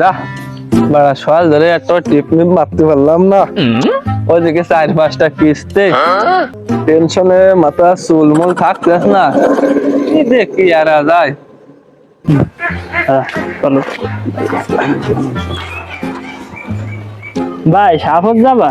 যা বাড়া সকাল ধরে টিপ মারতে পারলাম না। ওইদিকে চার পাঁচটা কিস্তে। টেনশনে মাথা চুলমুল না। কি দেখি আর যায়। হ্যাঁ, চলো। ভাই সাফক যাবা?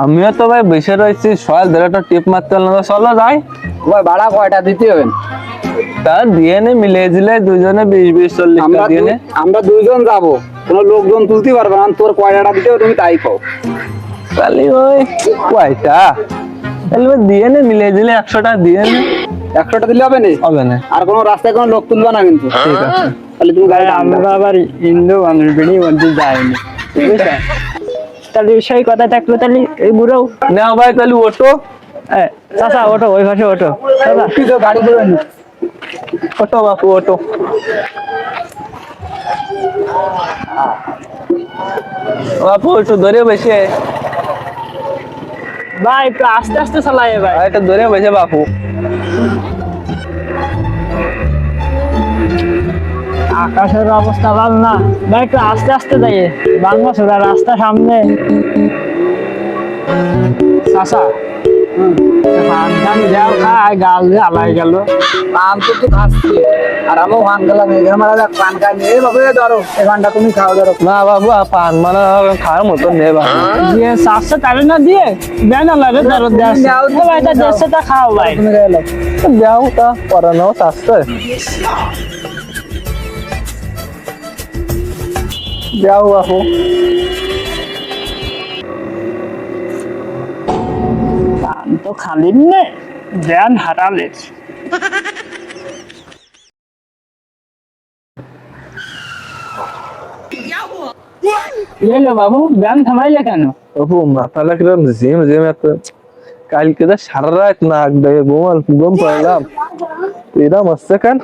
আমিও তো ভাই বসে রয়েছি সকাল ধরে একটা টিপ মারতে পারলাম না। চলো যাই। ভাই ভাড়া কয়টা দিতে হবে? তা দিয়ে নে মিলিয়ে দিলে দুজনে বিশ বিশ চল্লিশ দু- আমরা দুইজন যাব। কোনো লোকজন তুলতে পারবে না। তোর কয়টা দিতে তুমি তাই কও। তাহলে ওই কয়টা? তাহলে নে মিলিয়ে দিলে একশোটা দিয়ে নে একশোটা দিলে হবে না? হবে না। আর কোনো রাস্তায় কোনো লোক তুলবে না কিন্তু। ঠিক আছে। তাহলে তুমি গাড়ি আমরা আবার হিন্দু মানুষ বেড়ি মধ্যে যাইনি। তাহলে সেই কথা থাকল তাহলে এই বুড়ো। না ভাই তাহলে ওটো চাচা ওঠো ওই পাশে চাচা। গাড়ি ওটো বাপু ওটো বাপু একটু ধরে বসে ভাই একটু আস্তে আস্তে চালাই ভাই। একটু ধরে বসে বাপু আকাশের অবস্থা ভালো না। ভাই একটু আস্তে আস্তে যাইয়ে বাংলা রাস্তা সামনে। খায় গাল আলাই গেল। আম তো তো খাচ্ছি। আর আমিও হান গেলাম এখানে মারা যাক পান খাই নিয়ে বাবু ধরো এখানটা তুমি খাও ধরো। না বাবু পান মানে খাওয়ার মতো নেই বাবু। দিয়ে চারশো তারে না দিয়ে দেয় না লাগে ধরো দেড়শো। দাও, টা খাও ভাই। তুমি তা পড়ানো চাচ্ছে যাও বাপু তো খালি নে জ্ঞান হারালে। বাবু জ্ঞান থামাইলে কেন? বাবু মাথাটা কিরম জিম জিম একটা কালকে তো সারা রাত নাক ডেকে ঘুমাল ঘুম পাইলাম। এরম হচ্ছে কেন?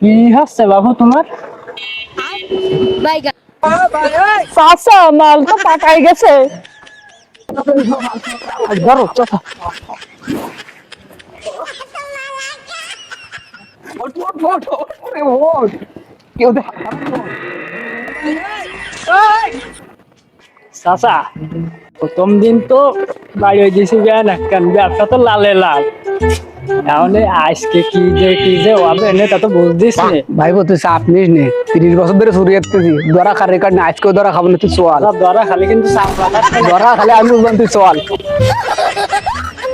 কি হচ্ছে বাবু তোমার? মাল তো পাকাই গেছে। ধরো চাচা চাচা প্রথম দিন তো বাড়ি হয়ে দিয়েছি জ্ঞান একখান ব্যবসা তো লালে লাল। তাহলে আজকে কি যে কি যে হবে এনে তা তো বুঝদিস নে। ভাই তুই চাপ নিস নে। তিরিশ বছর ধরে চুরি খার রেকর্ড না আজকেও খাব না তুই চল। খালি কিন্তু চাপ ধরা খালি আমি বুঝলাম তুই চল।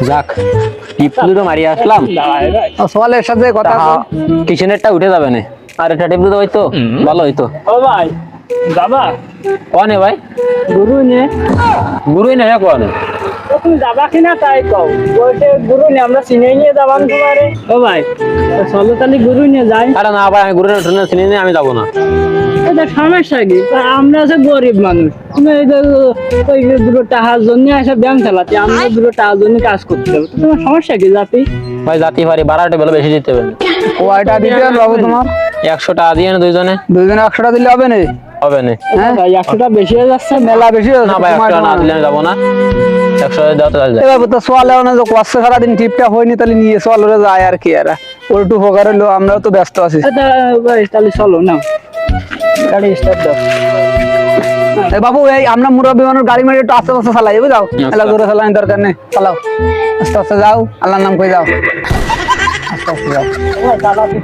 যাক টিপ তো মারি আসলাম। চলের সাথে কথা কিচেনেরটা উঠে যাবে না। আর এটা টিপ দিতে হয়তো ভালো হইতো। ও ভাই। যাবা কনে ভাই? গুরু নে। গুরুই না কনে। ও তুমি যাবা কিনা তাই কও। বলতে গুরু নে আমরা চিনে নিয়ে যাবান তোমারে। ও ভাই। চলো তাহলে গুরু নিয়ে যাই। আরে না ভাই আমি গুরু ট্রেনে চিনি না আমি যাব না। এটা সমস্যা কি? আমরা যে গরিব মানুষ তুমি এই যে ওই দুটো টাকার জন্য ব্যায়াম চালাতে আমরা দুটো টাকার জন্য কাজ করতে হবে তোমার সমস্যা কি জাতি? ভাই যাতে পারি বারোটা বেলা বেশি দিতে হবে। না। কয়টা দিতে হবে বাবু তোমার? একশো টাকা দিয়ে না দুইজনে। দুইজনে টাকা দিলে হবে না। হবে না? হ্যাঁ? ভাই একশোটা বেশি হয়ে যাচ্ছে মেলা বেশি হয়ে না ভাই একশো তোমার টাকা না দিলে আমি না। একশো দেওয়া তো যায় এবার তো সোয়ালে না যে কষ্ট সারাদিন টিপটা হয়নি তাহলে নিয়ে সোয়াল যায় আর কি আর ওটু উপকার হলো আমরাও তো ব্যস্ত আছি। আচ্ছা, ভাই তাহলে চলো না গাড়ি স্টার্ট দাও। বাবু এই আমরা মুরব্বী মানুষ গাড়ি মারি একটু আস্তে আস্তে চালাই বুঝাও? এলা জোরে চালানি দরকার নেই। চালাও আস্তে আস্তে যাও আল্লাহর নাম কই যাও।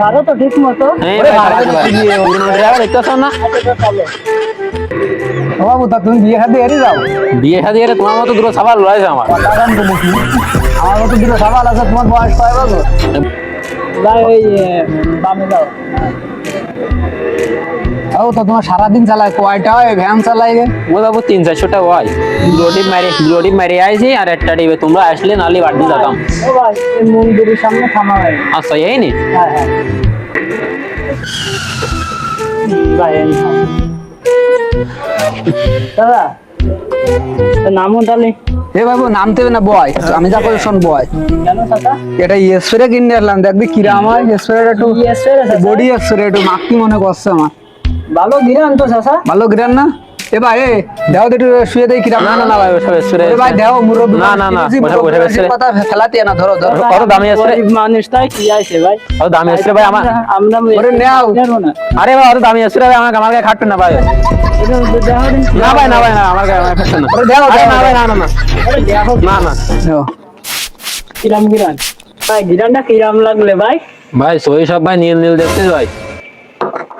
পারো তো ঠিক মতো ভাড়া দেখতেছো না বাবু তা তুমি বিয়ে খাতে এরি যাও বিয়ে শাদি এর তোমার মতো দূর সাবার রয়েছে আমার আমার মতো দুটো সবাল আছে তোমার বয়স কয় বছর ভাই ওই বামে যাও। ও তো তোমার সারাদিন চালায় কয়টা হয়? ভ্যান চালায় গে ও বাবু তিন চারশো টাকা হয়। দুটি মারি দুটি মারি আইছি আর একটা টিপে তোমরা আসলে নালি বাড়ি যেতাম ও ভাই এই মন্দিরের সামনে থামা ভাই। আচ্ছা এই নি হ্যাঁ হ্যাঁ। দাদা নামও তাহলে এ বাবু নামতে না বয়। আমি যা করি শোন বয়। এটা স্প্রে কিনে আসলাম। দেখবি কিরাম হয় স্প্রেটা একটু বডি স্প্রে একটু মাখতি মনে করছে আমার। ভালো গিরান তো চাষা ভালো গিরান না? এ ভাই এ দেও তো শুয়ে দেই কিরাম না না না ভাই ওসব এসরে এ ভাই দেও মুরব্বি না না না ওসব ওসব এসরে কথা ফেলাতে না ধরো ধরো। কত দামি আছে রে? গরিব মানুষটাই কি আছে ভাই? কত দামি আছে ভাই আমার? আমরা ওরে নেও। না। আরে ভাই দামি আছে ভাই আমার আমার গায়ে খাটবে না ভাই। না ভাই না ভাই না আমার গায়ে আমার খাটবে না। ওরে দেও না ভাই না না না। না না। দেও। কিরাম। ভাই গিরানটা কিরাম লাগলে ভাই? ভাই সই সব ভাই নীল নীল দেখছিস ভাই?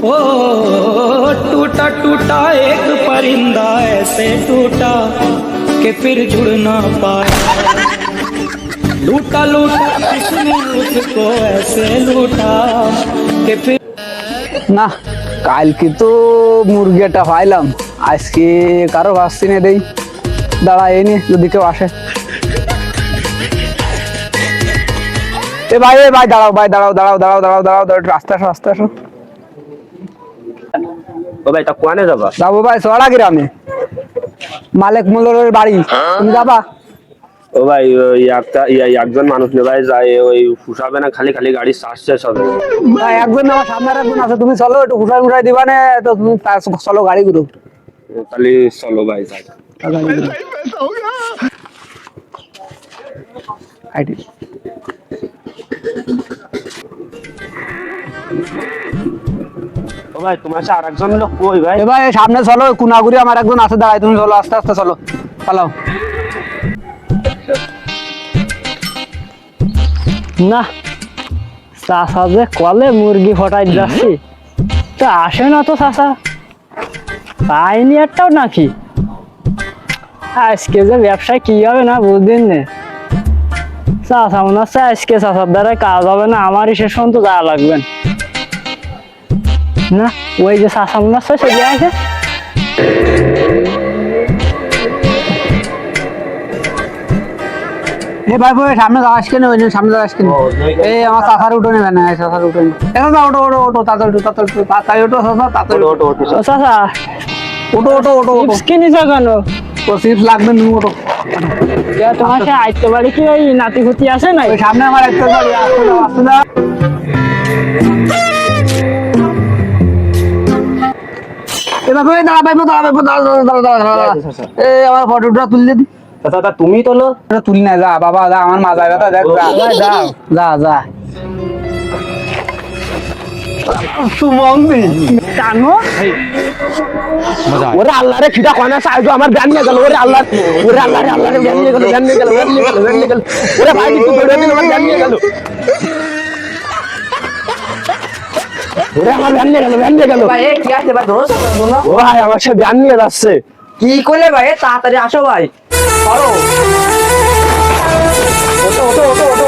ओ टूटा टूटा एक परिंदा ऐसे टूटा कि फिर जुड़ ना पाया लूटा लूटा किसने उसको ऐसे लूटा कि फिर না কালকে তো মুরগিটা পাইলাম আজকে কারো ভাসছি না দেই দাঁড়া এই নে যদি কেউ আসে এ ভাই এ ভাই দাঁড়াও ভাই দাঁড়াও দাঁড়াও দাঁড়াও দাঁড়াও দাঁড়াও দাঁড়াও একটু আস্তে আসো আস্তে আসো ও ভাই তা কোয়ানে যাবা? যাব ভাই সড়া গ্রামে। মালিক মুল্লরের বাড়ি। তুমি যাবা? ও ভাই ওই একটা একজন মানুষ নে ভাই যায় ওই ফুসাবে না খালি খালি গাড়ি শ্বাস শেষ হবে ভাই একজন আমার সামনে একজন আছে তুমি চলো একটু ঘুষাই ঘুষাই দিবা না তো তুমি চলো গাড়ি গুলো তাহলে চলো ভাই যাই। আইডি। ও ভাই তোমার সাথে আরেকজন লোক কই ভাই? এ ভাই সামনে চলো কুনাগুড়ি আমার একজন আছে দাঁড়াই তুমি চলো আস্তে আস্তে চলো। চালাও না চাষা যে কলে মুরগি ফটাই যাচ্ছি তো আসে না তো চাষা পাইনি একটাও নাকি? আজকে যে ব্যবসায় কি হবে না বুঝদিন নে। চাষা মনে হচ্ছে আজকে চাষার দ্বারা কাজ হবে না আমারই শেষ পর্যন্ত যাওয়া লাগবে। না? ওই যে চাষা মনে হচ্ছে সেদিকে আছে এ ভাই ভাই সামনে যাওয়া আসকে না ওই সামনে যাওয়া আসকে এই আমার চাষার উঠো নেবে না চাষার উঠো নেবে এটা যাও ওটো ওটো ওটো তাড়াতাড়ি ওটো তাড়াতাড়ি ওটো, তাড়াতাড়ি ওটো চাষা তাড়াতাড়ি ওটো ওটো চাষা ওটো ওটো ওটো ওটো চিপস কিনিস কেন? তো সিট লাগবে তুমি ওটো তোমার সে আইতে বাড়ি কি ওই নাতি ফুতি আছে না ওই সামনে আমার একটা আসতে আসতে এ ভাই দাঁড়া ভাই দাঁড়া দাঁড়া দাঁড়া দাঁড়া দাঁড়া দাঁড়া। আমার ফটোটা তুললে দি। তা তুমি তোলো এটা তুলি না যা বাবা যা আমার মা যাবে দেখ যা যা যা যা। ওরে আল্লাহ রে খিদা খানা সাইজো আমার ব্যান নিয়ে গেল ওরে আল্লাহ ওরে আল্লাহ রে আল্লাহ রে ব্যান নিয়ে গেল ব্যান নিয়ে গেল ব্যান নিয়ে গেল ব্যান নিয়ে গেল। ওরে ভাই তুই দৌড়ে আমার ব্যান নিয়ে গেল। ওরে আমার ব্যান নিয়ে গেল ব্যান নিয়ে গেল। ভাই কি আছে ভাই ধরো ধরো ও ভাই আমার সে নিয়ে যাচ্ছে। কি করলে ভাই তাড়াতাড়ি আসো ভাই। করো ওটো ওটো ওটো ওটো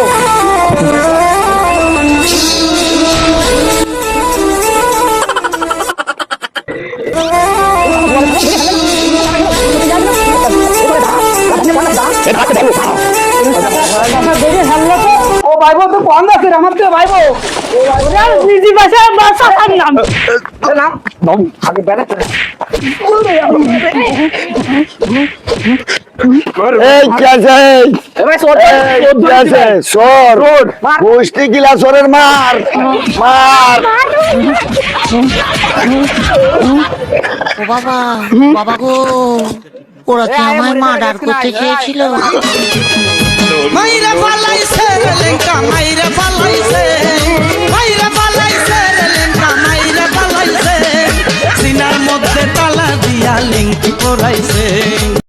ও ভাই বউ তুই আমার তো ভাই বউ নিজে বাসা বাসা নাম নাম আগে আছে আছে? সর। গোষ্ঠী গিলা সরের মার। মার। ও বাবা বাবা গো ওরা কি আমায় মার্ডার করতে চেয়েছিল পালাইছে সিনার